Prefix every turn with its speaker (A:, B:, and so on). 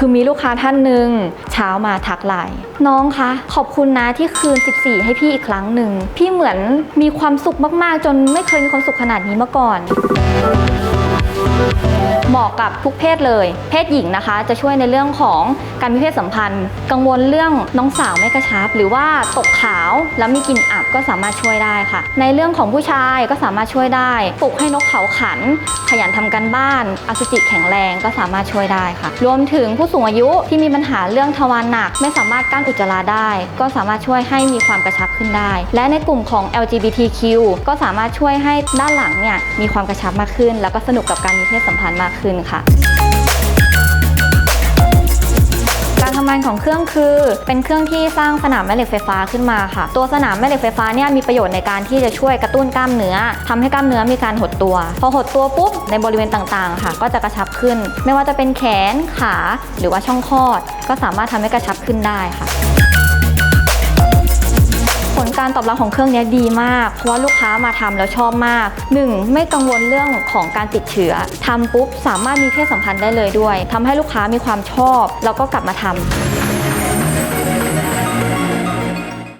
A: คือมีลูกค้าท่านหนึ่งเช้ามาทักไลน์น้องคะ ขอบคุณนะที่คืน 14 ให้พี่อีกครั้งหนึ่ง พี่เหมือนมีความสุขมาก ๆ จนไม่เคยมีความสุขขนาดนี้มาก่อน เหมาะกับทุกเพศเลย เพศหญิงนะคะ จะช่วยในเรื่องของการมีเพศสัมพันธ์ กังวลเรื่องน้องสาวไม่กระชับ หรือว่าตกขาวแล้วมีกลิ่นอับก็สามารถช่วยได้ค่ะ ในเรื่องของผู้ชายก็สามารถช่วยได้ปลุกให้นกเขาขัน ขยันทำการบ้านอสุจิแข็งแรงก็สามารถช่วยได้ค่ะ รวมถึงผู้สูงอายุที่มีปัญหาเรื่องทวารหนัก ไม่สามารถกั้นอุจจาระได้ ก็สามารถช่วยให้มีความกระชับขึ้นได้ และในกลุ่มของ LGBTQ ก็สามารถช่วยให้ด้านหลังเนี่ยมีความกระชับมากขึ้น แล้วก็สนุกกับการมีเพศสัมพันธ์มากขึ้นค่ะการทำงานของเครื่องคือเป็นเครื่องที่สร้างสนามแม่เหล็กไฟฟ้าขึ้นมาค่ะ ตัวสนามแม่เหล็กไฟฟ้าเนี่ยมีประโยชน์ในการที่จะช่วยกระตุ้นกล้ามเนื้อทำให้กล้ามเนื้อมีการหดตัว พอหดตัวปุ๊บในบริเวณต่างๆ ค่ะ ก็จะกระชับขึ้น ไม่ว่าจะเป็นแขนขา หรือว่าช่องคลอด ก็สามารถทำให้กระชับขึ้นได้ค่ะ การตอบรับของเครื่องนี้ดีมาก เพราะว่าลูกค้ามาทำแล้วชอบมาก 1. ไม่กังวลเรื่องของการติดเชื้อทำปุ๊บสามารถมีเพศสัมพันธ์ได้เลยด้วยทำให้ลูกค้ามีความชอบ แล้วก็กลับมาทำ